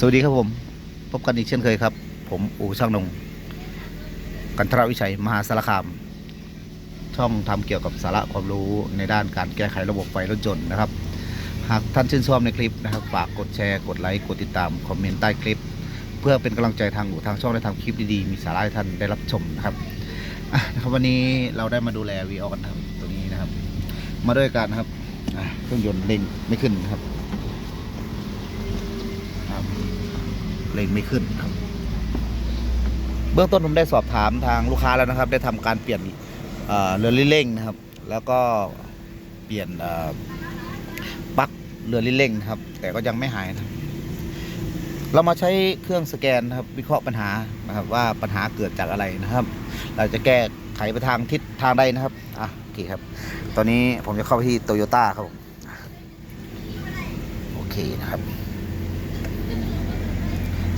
สวัสดีครับผม พบกันอีกเช่นเคยครับ ผมอูช่างนง กันทรวิชัย มหาสารคาม ช่องทำเกี่ยวกับสาระความรู้ในด้านการแก้ไขระบบไฟรถยนต์นะครับ หากท่านชื่นชอบในคลิปนะครับ ฝากกดแชร์ กดไลค์ กดติดตาม คอมเมนต์ใต้คลิป เพื่อเป็นกำลังใจทางอูทางช่องได้ทำคลิปดีๆ มีสาระให้ท่านได้รับชมนะครับนะครับวันนี้เราได้มาดูแลวีออกันนะครับตัวนี้นะครับ มาด้วยกันนะครับเครื่องยนต์เร่งไม่ขึ้นนครับ ครับเร่งไม่ขึ้นครับ เบื้องต้นผมได้สอบถามทางลูกค้าแล้วนะครับ ได้ทำการเปลี่ยนเอ่อเรือลิ้นเร่งนะครับ แล้วก็เปลี่ยนเอ่อปลั๊กเรือลิ้นเร่งนะครับ แต่ก็ยังไม่หายนะครับเรามาใช้เครื่องสแกนนะครับ วิเคราะห์ปัญหานะครับ ว่าปัญหาเกิดจากอะไรนะครับ เราจะแก้ไขไปทางทิศทางใดนะครับอะโอเคครับ ตอนนี้ผมจะเข้าไปที่โตโยต้าครับผมโอเคนะครับ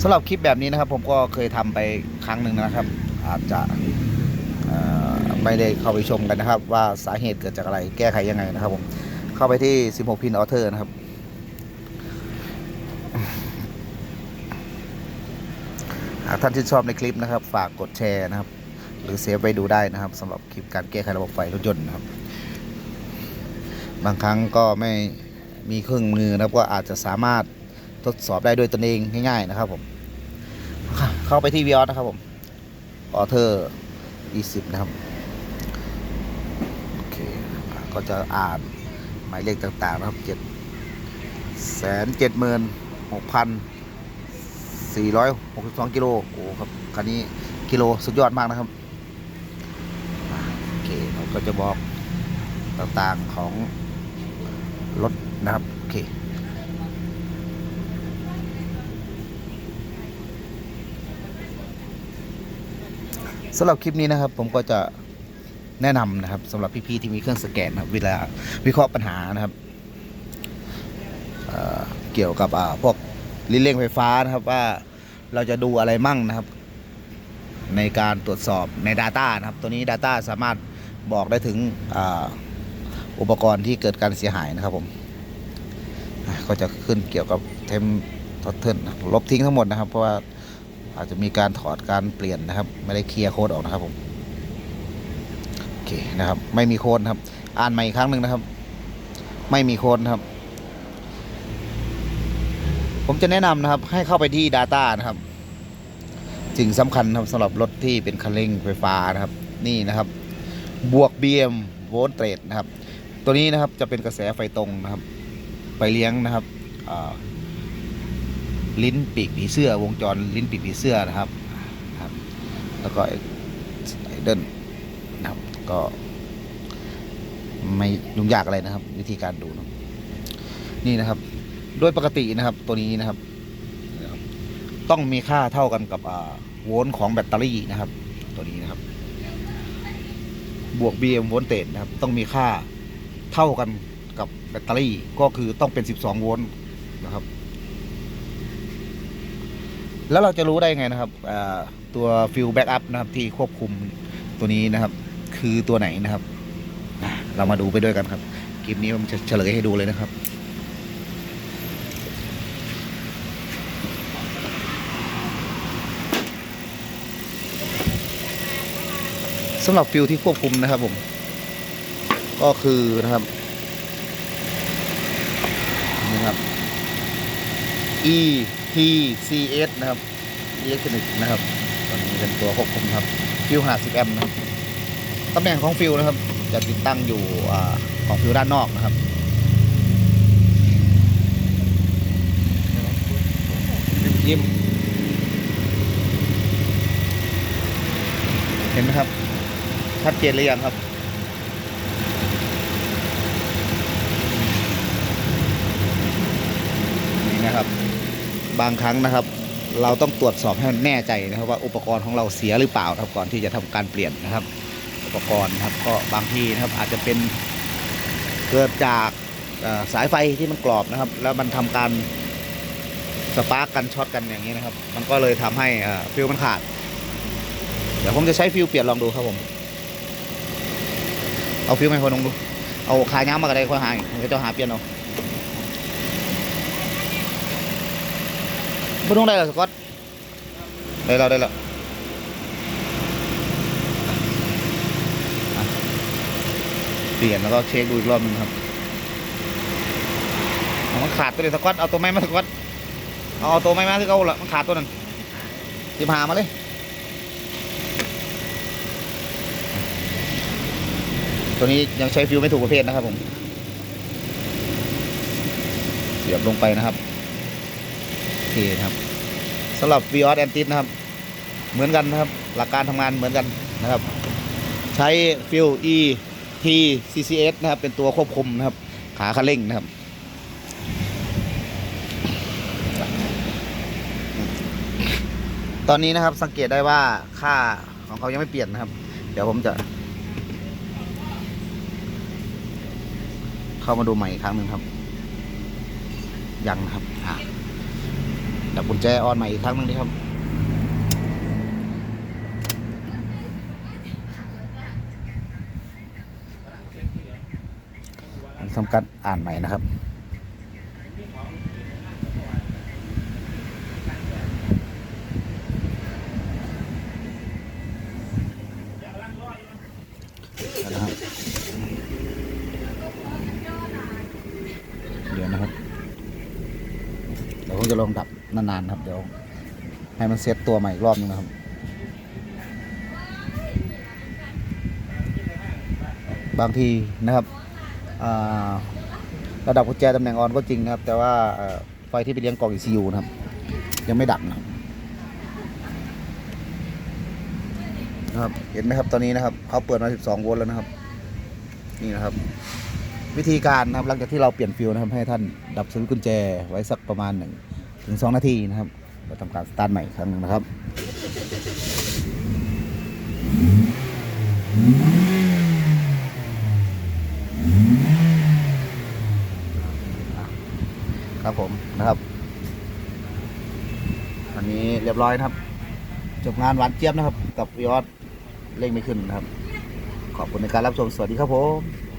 สำหรับคลิปแบบนี้นะครับ ผมก็เคยทำไปครั้งหนึ่งนะครับ อาจจะไม่ได้เข้าไปชมกันนะครับ ว่าสาเหตุเกิดจากอะไรแก้ไขยังไงนะครับผมเข้าไปที่ 16 พินออเทอร์นะครับหากท่านที่นชอบในคลิปนะครับ ฝากกดแชร์นะครับ หรือเซฟไว้ดูได้นะครับสำหรับคลิปการแก้ไขระบบไฟรถยนต์นะครับ บางครั้งก็ไม่มีเครื่องมือนะครับก็อาจจะสามารถทดสอบได้ด้วยตนเองง่ายๆนะครับผม เข้าไปที่วิออสนะครับผมออเทอร์20 นะครับ โอเค ก็จะอ่านหมายเลขต่างๆนะครับเจ็ดแสนเจ็ดหมื่นหกพันสี่ร้อยหกสิบสองกิโล โอ้ครับ คันนี้กิโลสุดยอดมากนะครับ โอเคเราก็จะบอกต่างๆของรถนะครับ โอเค สำหรับคลิปนี้นะครับ ผมก็จะแนะนำนะครับสำหรับพี่ๆที่มีเครื่องสแกนครับเวลาวิเคราะห์ปัญหานะครับเเกี่ยวกับพวกลิ้นเร่งไฟฟ้านะครับว่าเราจะดูอะไรมั่งนะครับ ในการตรวจสอบใน Data นะครับ ตัวนี้ Data สามารถบอกได้ถึงออุปกรณ์ที่เกิดการเสียหายนะครับผมก็จะขึ้นเกี่ยวกับเทมทอเทิลลบทิ้งทั้งหมดนะครับ เพราะว่า อาจจะมีการถอดการเปลี่ยนนะครับ ไม่ได้เคลียร์โค้ดออกนะครับผมโอเคนะครับ ไม่มีโค้ดครับ อ่านใหม่อีกครั้งหนึ่งนะครับ ไม่มีโค้ดครับ ผมจะแนะนำนะครับ ให้เข้าไปที่ Data นะครับสิ่งสำคัญครับสำหรับรถที่เป็นคันเร่งไฟฟ้านะครับ นี่นะครับ บวก BM โวลต์เตรดนะครับ ตัวนี้นะครับจะเป็นกระแสไฟตรงนะครับ ไปเลี้ยงนะครับ ลิ้นปีกผีเสื้อวงจรลิ้นปีกผีเสื้อนะครับครับ แล้วก็ไอเดิลนะครับก็ไม่ยุ่งยากอะไรนะครับ วิธีการดูนะนี่นะครับ โดยปกตินะครับตัวนี้นะครับ ต้องมีค่าเท่ากันกับอ่าโวลต์ของแบตเตอรี่นะครับ ตัวนี้นะครับ บวก BM โวลต์เตนะครับ ต้องมีค่าเท่ากันกับแบตเตอรี่ก็คือต้องเป็น 12 โวลต์นะครับ แล้วเราจะรู้ได้ไงนะครับตัวฟิลแบ็กอัพนะครับที่ควบคุมตัวนี้นะครับ คือตัวไหนนะครับ เรามาดูไปด้วยกันครับคลิปนี้ผมจะเฉลยให้ดูเลยนะครับสำหรับฟิลที่ควบคุมนะครับผม ก็คือนะครับนี่ครับ E T C S นะครับ Electronic นะครับตัวนี้เป็นตัวควบคุมครับฟิว50แอมป์นะครับตำแหน่งของฟิวนะครับ จะติดตั้งอยู่ของฟิวด้านนอกนะครับยิ้มเห็นไหมครับชัดเจนหรือยังครับ นี่นะครับ บางครั้งนะครับ เราต้องตรวจสอบให้แน่ใจนะครับ ว่าอุปกรณ์ของเราเสียหรือเปล่าครับก่อนที่จะทำการเปลี่ยนนะครับ อุปกรณ์นะครับก็บางทีนะครับอาจจะเป็นเกิดจากสายไฟที่มันกรอบนะครับ แล้วมันทำการสปาร์กกันช็อตกันอย่างนี้นะครับ มันก็เลยทำให้ฟิวมันขาด เดี๋ยวผมจะใช้ฟิวเปลี่ยนลองดูครับผม เอาฟิวให้คนลองดู เอาขายน้ำมากระไดค่อยหาอีกเดี๋ยวจะหาเปลี่ยนเอา ไม่ต้องได้หรอสกอตได้แล้วได้แล้วเปลี่ยนแล้วก็เช็คดูอีกรอบหนึงครับมันขาดตัวเลยสกอตเอาตัวไม้มาสกอตเอาเอาตัวไม้มาที่เขาละมันขาดตัวนั้นสิบหามาเลยตัวนี้ยังใช้ฟิวไม่ถูกประเภทนะครับผมเสียบลงไปนะครับ เคนะครับสำหรับ v ีออสแอนติสนะครับ เหมือนกันนะครับ หลักการทำงานเหมือนกันนะครับ ใช้ฟิว E T CCS นะครับ เป็นตัวควบคุมนะครับ ขาคันเร่งนะครับ ตอนนี้นะครับสังเกตได้ว่าค่าของเขายังไม่เปลี่ยนนะครับ เดี๋ยวผมจะ เข้ามาดูใหม่อีกครั้งหนึ่งครับ ยังนะครับ ดับกุญแจออนใหม่อีกครั้งหนึ่งดีครับ ทำการอ่านใหม่นะครับนะครับเดี๋ยวนะครับเดี๋ยวผมจะลองดับ นานๆนะครับเดี๋ยว ให้มันเซตตัวใหม่อีกรอบนึงนะครับบางทีนะครับระดับกุญแจตำแหน่งออนก็จริงนะครับ แต่ว่าไฟที่ไปเลี้ยงกล่อง ECU นะครับ ยังไม่ดับนะครับนะครับเห็นไหมครับตอนนี้นะครับเขาเปิดมา 12 โวลต์แล้วนะครับ นี่นะครับ วิธีการนะครับหลังจากที่เราเปลี่ยนฟิวนะครับ ให้ท่านดับสวิตช์กุญแจไว้สักประมาณหนึ่ง ถึงสองนาทีนะครับ เราทำการสตาร์ทใหม่อีกครั้งหนึ่งนะครับครับผมนะครับอันนี้เรียบร้อยนะครับ จบงานหวานเจี๊ยบนะครับ กับวิออสเร่งไม่ขึ้นนะครับ ขอบคุณในการรับชมสวัสดีครับผม